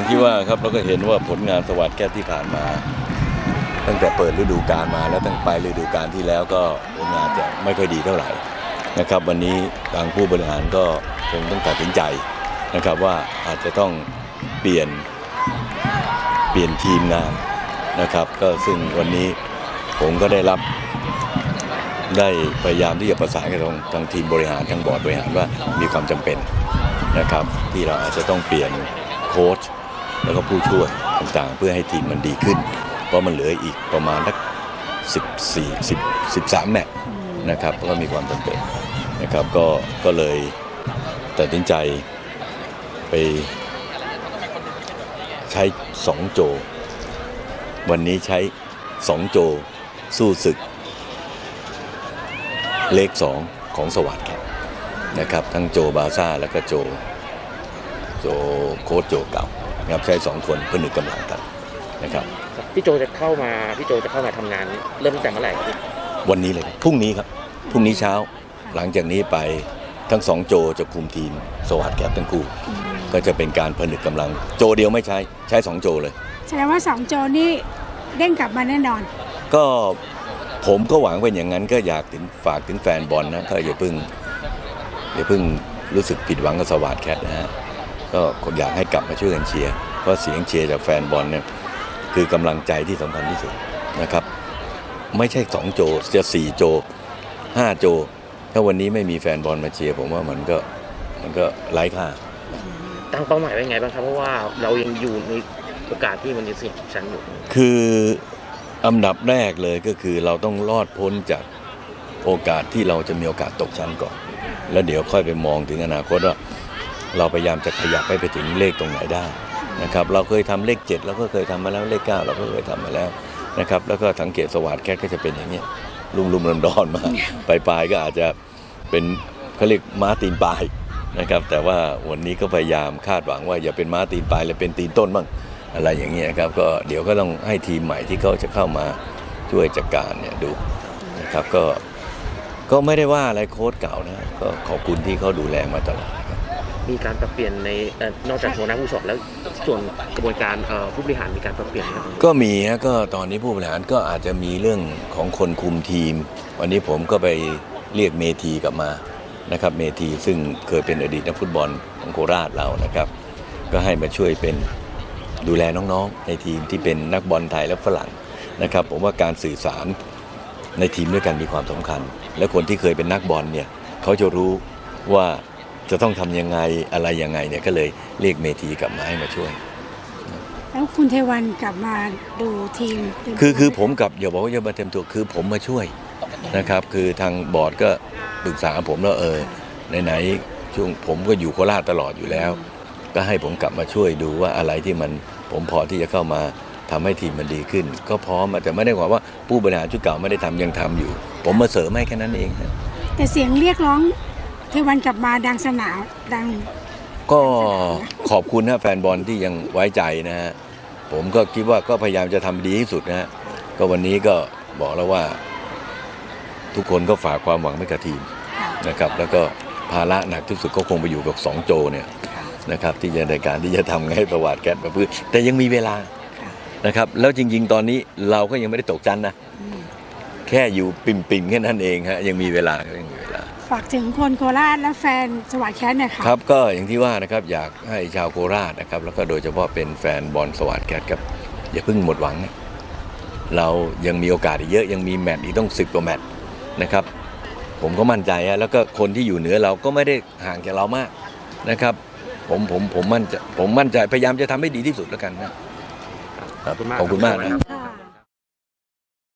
อย่างที่ว่าครับเราก็เห็นว่าผลงานสวัสดิ์แก้วที่ผ่านมา ตั้งแต่เปิดฤดูกาลมาแล้วตั้งปลายฤดูกาลที่แล้วก็ผลงานจะไม่ค่อยดีเท่าไหร่นะครับ วันนี้ทางผู้บริหารก็คงต้องตัดสินใจนะครับว่าอาจจะต้องเปลี่ยนเปลี่ยนทีมงานนะครับ ก็ซึ่งวันนี้ผมก็ได้รับได้พยายามที่จะประสานกับทางทางทีมบริหารทางบอร์ดบริหารว่ามีความจำเป็นนะครับ ที่เราอาจจะต้องเปลี่ยนโค้ช แล้วก็ผู้ช่วยต่างๆ เพื่อให้ทีมมันดีขึ้น เพราะมันเหลืออีกประมาณสัก14 10 13แมตช์นะครับก็มีความจำเป็นนะครับก็ก็เลยตัดสินใจไปใช้ 2 โจ วันนี้ใช้ 2 โจ สู้ศึก เลขสองของสวัสดิ์ครับนะครับ ทั้งโจบาซ่า แล้วก็โจ โจโค้ชโจเก่า นะครับใช้สองคนเพื่อหนึ่งกำลังกันนะครับครับพี่โจจะเข้ามาพี่โจจะเข้ามาทำงาน เริ่มตั้งแต่เมื่อไหร่ครับพี่วันนี้เลยครับพรุ่งนี้ครับพรุ่งนี้เช้า หลังจากนี้ไปทั้งสองโจจะคุมทีมสวัสดิ์แคปทั้งคู่ ก็จะเป็นการผนึกกำลัง โจเดียวไม่ใช้ใช้สองโจเลยแสดงว่าสองโจนี่เด้งกลับมาแน่นอน ก็ผมก็หวังเป็นอย่างนั้นก็อยากถึงฝากถึงแฟนบอลนะก็อย่าเพิ่งอย่าเพิ่งรู้สึกผิดหวังกับสวัสดแคทนะฮะ ก็อยากให้กลับมาช่วยกันเชียร์เพราะเสียงเชียร์จากแฟนบอลเนี่ยคือกำลังใจที่สำคัญที่สุดนะครับ ไม่ใช่สองโจจะสี่โจห้าโจ ถ้าวันนี้ไม่มีแฟนบอลมาเชียร์ผมว่ามันก็มันก็ไร้ค่าตั้งเป้าหมายไว้ไงบ้างครับ เพราะว่าเรายังอยู่ในโอกาสที่มันจะเสี่ยงตกชั้นอยู่คืออันดับแรกเลยก็คือเราต้องรอดพ้นจากโอกาสที่เราจะมีโอกาสตกชั้นก่อน แล้วเดี๋ยวค่อยไปมองถึงอนาคตว่า เราพยายามจะขยับไปไปถึงเลขตรงไหนได้นะครับเราเคยทำเลข 7 เราก็เคยทำมาแล้วเลข 9 เราก็เคยทำมาแล้วนะครับแล้วก็สังเกตสวัสดแคทก็จะเป็นอย่างเนี้ยลุ่มลุ่มๆดอนๆมาปลายปลายๆก็อาจจะเป็นเขาเรียกม้าตีนปลายนะครับแต่ว่าวันนี้ก็พยายามคาดหวังว่าอย่าเป็นม้าตีนปลายเลยเป็นตีนต้นบ้างอะไรอย่างเงี้ยครับก็เดี๋ยวก็ต้องให้ทีมใหม่ที่เขาจะเข้ามาช่วยจัดการเนี่ยดูนะครับก็ก็ไม่ได้ว่าอะไรโค้ชเก่านะก็ขอบคุณที่เขาดูแลมาตลอด มีการปรับเปลี่ยนในเอ่อนอกจากหัวหน้าผู้สอนแล้วส่วนกระบวนการเอ่อผู้บริหารมีการปรับเปลี่ยนไหมครับก็มีฮะก็ตอนนี้ผู้บริหารก็อาจจะมีเรื่องของคนคุมทีม วันนี้ผมก็ไปเรียกเมทีกลับมานะครับเมทีซึ่งเคยเป็นอดีตนักฟุตบอลของโคราชเรานะครับ ก็ให้มาช่วยเป็นดูแลน้องๆ ในทีมที่เป็นนักบอลไทยและฝรั่งนะครับ ผมว่าการสื่อสารในทีมด้วยกันมีความสำคัญ และคนที่เคยเป็นนักบอลเนี่ยเขาจะรู้ว่า จะต้องทำยังไงอะไรยังไงเนี่ยก็เลยเรียกเมทีกลับมาให้มาช่วย แล้วคุณเทวันกลับมาดูทีมเต็มคือคือตัวผมกับอย่าบอกว่าจะมาเต็มตัวคือผมมาช่วยนะครับ คือทางบอร์ดก็ปรึกษาผมแล้วเออไหนๆช่วงผมก็อยู่โคราชตลอดอยู่แล้ว ก็ให้ผมกลับมาช่วยดูว่าอะไรที่มันผมพอที่จะเข้ามาทำให้ทีมมันดีขึ้น ก็พร้อมอาจจะไม่ได้หมายว่าผู้บริหารชุดเก่าไม่ได้ทำยังทำอยู่ ผมมาเสริมให้แค่นั้นเองนะแต่เสียงเรียกร้องเทวันกลับมาดังสนามดัง ก็ขอบคุณนะแฟนบอลที่ยังไว้ใจนะฮะผมก็คิดว่าก็พยายามจะทำดีที่สุดนะฮะก็วันนี้ก็บอกแล้วว่า ทุกคนก็ฝากความหวังไว้กับทีมนะครับ แล้วก็ภาระหนักที่สุดก็คงไปอยู่กับสองโจเนี่ยนะครับ ที่จะในการที่จะทำให้ประวัติแก๊สมาพื้นแต่ยังมีเวลานะครับ แล้วจริง ๆ ตอนนี้เราก็ยังไม่ได้ตกชั้นนะ แค่อยู่ปิ่มๆแค่นั้นเองฮะยังมีเวลายังมีเวลา ฝากถึงคนโคราชและแฟนสวัสดิ์แคทหน่อยค่ะครับก็อย่างที่ว่านะครับอยากให้ชาวโคราชนะครับ แล้วก็โดยเฉพาะเป็นแฟนบอลสวัสดิ์แคทครับอย่าเพิ่งหมดหวังนะเรายังมีโอกาสอีกเยอะยังมีแมตช์อีกต้องสิบกว่าแมตช์นะครับ ผมก็มั่นใจอะแล้วก็คนที่อยู่เหนือเราก็ไม่ได้ห่างจากเรามากนะครับ ผมผมผมมั่นใจผมมั่นใจพยายามจะทำให้ดีที่สุดแล้วกันนะครับขอบคุณมากนะ ค่ะ